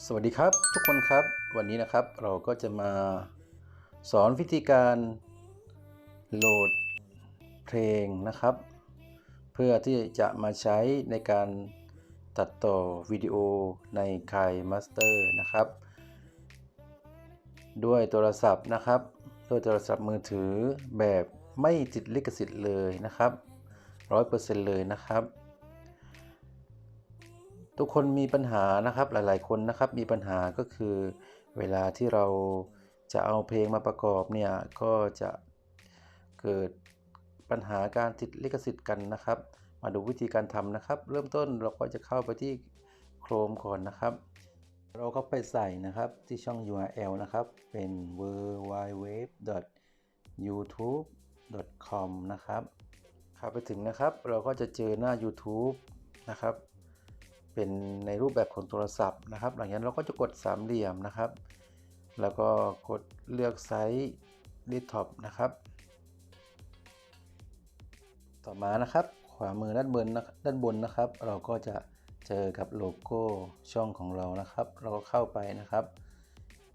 สวัสดีครับทุกคนครับวันนี้นะครับเราก็จะมาสอนวิธีการโหลดเพลงนะครับ เพื่อที่จะมาใช้ในการตัดต่อวิดีโอใน k a i Master นะครับ ด้วยโทรศัพท์นะครับด้วยโทรศัพท์มือถือแบบไม่ติดลิขสิทธิ์เลยนะครับ 100%เลยนะครับ ทุกคนมีปัญหานะครับหลาย ๆ คนนะครับมีปัญหาก็คือเวลาที่เราจะเอาเพลงมาประกอบเนี่ยก็จะเกิดปัญหาการติดลิขสิทธิ์กันนะครับ มาดูวิธีการทำนะครับ เริ่มต้นเราก็จะเข้าไปที่ Chrome ก่อนนะครับ เราก็ไปใส่นะครับที่ช่อง URL นะครับ เป็น w w w youtube com นะครับเข้าไปถึงนะครับ เราก็จะเจอหน้า YouTube นะครับ เป็นในรูปแบบของโทรศัพท์นะครับหลังจากนั้นเราก็จะกดสามเหลี่ยมนะครับ แล้วก็กดเลือกไซส์ดิสท็อปนะครับ ต่อมานะครับ ขวามือด้านบนนะด้านบนนะครับ เราก็จะเจอกับโลโก้ช่องของเรานะครับ เราก็เข้าไปนะครับ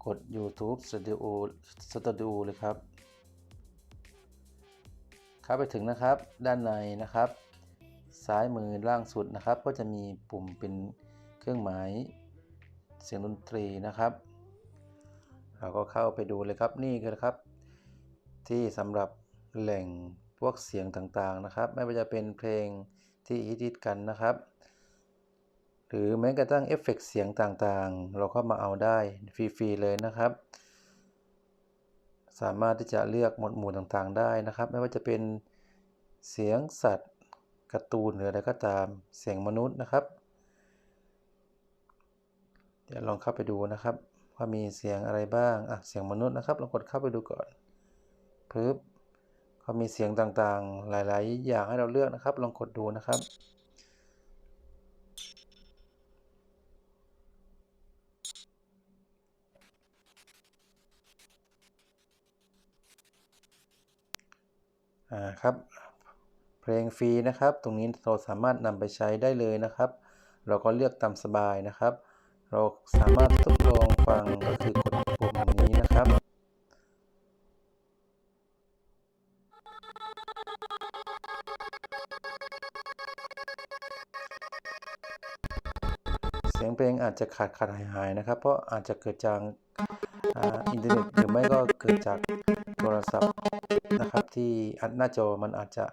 กด YouTube Studio Studio เลยครับ เข้าไปถึงนะครับด้านในนะครับ ซ้ายมือล่างสุดนะครับ ก็จะมีปุ่มเป็นเครื่องหมายเสียงดนตรีนะครับ เราก็เข้าไปดูเลยครับนี่คือครับ ที่สำหรับแหล่งพวกเสียงต่างๆนะครับ ไม่ว่าจะเป็นเพลงที่ฮิตๆกันนะครับ หรือแม้กระทั่งเอฟเฟกต์เสียงต่างๆ เราเข้ามาเอาได้ฟรีๆเลยนะครับ สามารถที่จะเลือกหมวดหมู่ต่างๆ ได้นะครับ ไม่ว่าจะเป็นเสียงสัตว์ การ์ตูนหรืออะไรก็ตามเสียงมนุษย์นะครับ เดี๋ยวลองเข้าไปดูนะครับ ว่ามีเสียงอะไรบ้างอะเสียงมนุษย์นะครับลองกดเข้าไปดูก่อนปึ๊บก็มีเสียงต่างๆ หลาย ๆ อย่างให้เราเลือกนะครับ ลองกดดูนะครับอ่าครับ ลงฟรีนะครับ ตรงนี้เราสามารถนำไปใช้ได้เลยนะครับ เราก็เลือกตามสบายนะครับ เราสามารถทดลองฟังก็คือกดปุ่มนี้นะครับ เสียงเพลงอาจจะขาดขาดหายหายนะครับ เพราะอาจจะเกิดจากอินเทอร์เน็ตหรือไม่ก็เกิดจากโทรศัพท์นะครับ ที่อัดหน้าจอมันอาจจะ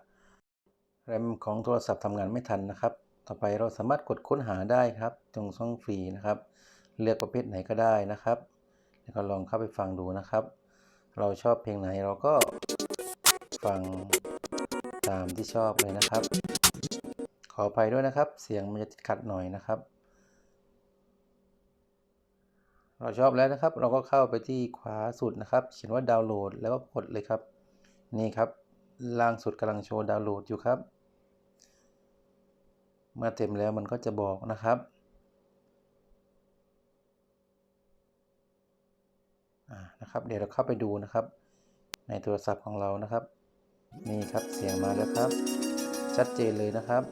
แรมของโทรศัพท์ทำงานไม่ทันนะครับ ต่อไปเราสามารถกดค้นหาได้ครับ ตรงช่องฟรีนะครับ เลือกประเภทไหนก็ได้นะครับ แล้วก็ลองเข้าไปฟังดูนะครับ เราชอบเพลงไหนเราก็ฟังตามที่ชอบเลยนะครับ ขออภัยด้วยนะครับ เสียงมันจะติดขัดหน่อยนะครับ เราชอบแล้วนะครับ เราก็เข้าไปที่ขวาสุดนะครับ เขียนว่าดาวน์โหลดแล้วก็กดเลยครับ นี่ครับล่างสุดกำลังโชว์ดาวน์โหลดอยู่ครับ เมื่อเต็มแล้วมันก็จะบอกนะครับนะครับ เดี๋ยวเราเข้าไปดูนะครับ ในโทรศัพท์ของเรานะครับ นี่ครับเสียงมาแล้วครับ ชัดเจนเลยนะครับ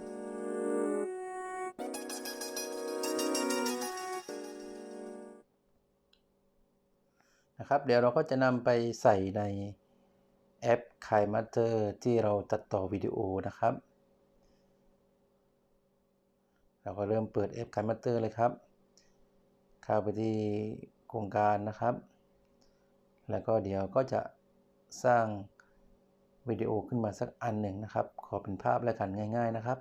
นะครับ เดี๋ยวเราก็จะนำไปใส่ในแอป k a i Master ที่เราตัดต่อวิดีโอนะครับ เราก็เริ่มเปิดแอป k a i Master เลยครับ เข้าไปที่โครงการนะครับ แล้วก็เดี๋ยวก็จะสร้างวิดีโอขึ้นมาสักอันหนึ่งนะครับ ขอเป็นภาพแล้วกันง่าย ๆนะครับ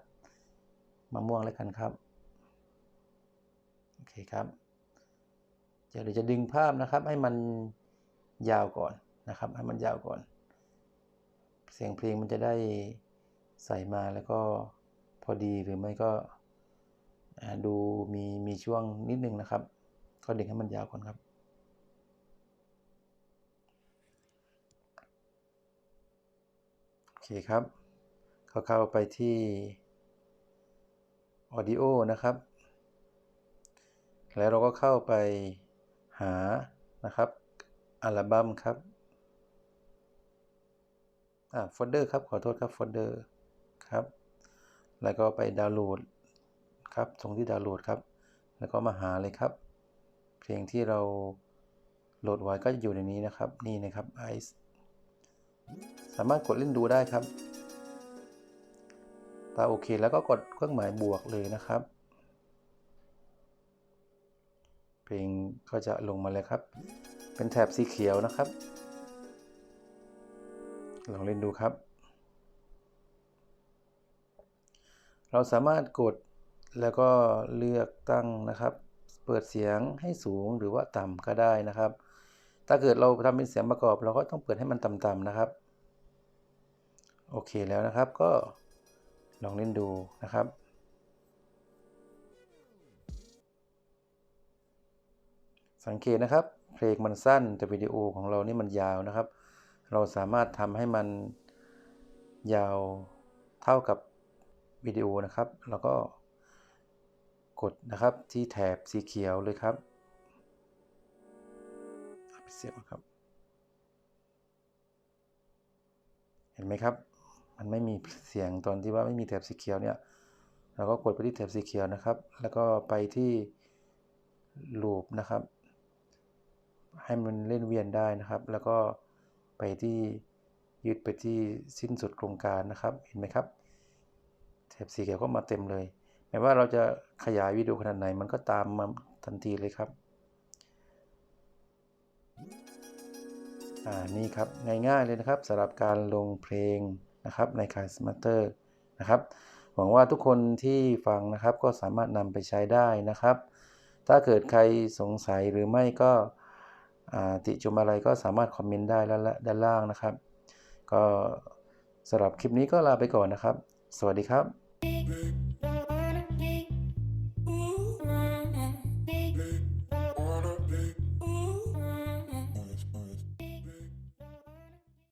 มะม่วงแล้วกันครับ โอเคครับ เดี๋ยวเราจะดึงภาพนะครับให้มันยาวก่อนนะครับ ให้มันยาวก่อน เสียงเพลงมันจะได้ใส่มาแล้วก็พอดีหรือไม่ก็ ดูมีมีช่วงนิดนึงนะครับ ก็ดึงให้มันยาวก่อนครับ โอเคครับเข้าไปที่ Audio นะครับ แล้วเราก็เข้าไปหานะครับอัลบั้มครับอ่าโฟลเดอร์ครับขอโทษครับโฟลเดอร์ครับ แล้วก็ไปดาวน์โหลด ครับตรงที่ดาวน์โหลดครับ แล้วก็มาหาเลยครับ เพลงที่เราโหลดไว้ก็จะอยู่ในนี้นะครับ นี่นะครับ Ice สามารถกดเล่นดูได้ครับตาโอเคแล้วก็กดเครื่องหมายบวกเลยนะครับ เพลงก็จะลงมาเลยครับ เป็นแถบสีเขียวนะครับ ลองเล่นดูครับ เราสามารถกด แล้วก็เลือกตั้งนะครับ เปิดเสียงให้สูงหรือว่าต่ำก็ได้นะครับ ถ้าเกิดเราทำเป็นเสียงประกอบ เราก็ต้องเปิดให้มันต่ำๆนะครับ โอเคแล้วนะครับก็ลองเล่นดูนะครับสังเกตนะครับ เพลงมันสั้นแต่วิดีโอของเรานี่มันยาวนะครับ เราสามารถทำให้มันยาวเท่ากับวิดีโอนะครับ แล้วก็ กดนะครับที่แถบสีเขียวเลยครับปิดเสียงครับ เห็นไหมครับ มันไม่มีเสียงตอนที่ว่าไม่มีแถบสีเขียวเนี่ย เราก็กดไปที่แถบสีเขียวนะครับ แล้วก็ไปที่ลูปนะครับ ให้มันเล่นเวียนได้นะครับ แล้วก็ไปที่ยึดไปที่สิ้นสุดโครงการนะครับ เห็นไหมครับ แถบสีเขียวก็มาเต็มเลย ไม่ว่าเราจะขยายวิดีโอขนาดไหนมันก็ตามมาทันทีเลยครับ อ่า นี่ครับ ง่ายๆเลยนะครับสำหรับการลงเพลงนะครับในคายสมาร์เตอร์นะครับ หวังว่าทุกคนที่ฟังนะครับก็สามารถนำไปใช้ได้นะครับ ถ้าเกิดใครสงสัยหรือไม่ก็ติชมอะไรก็สามารถคอมเมนต์ได้ด้านล่างนะครับ ก็สำหรับคลิปนี้ก็ลาไปก่อนนะครับ สวัสดีครับ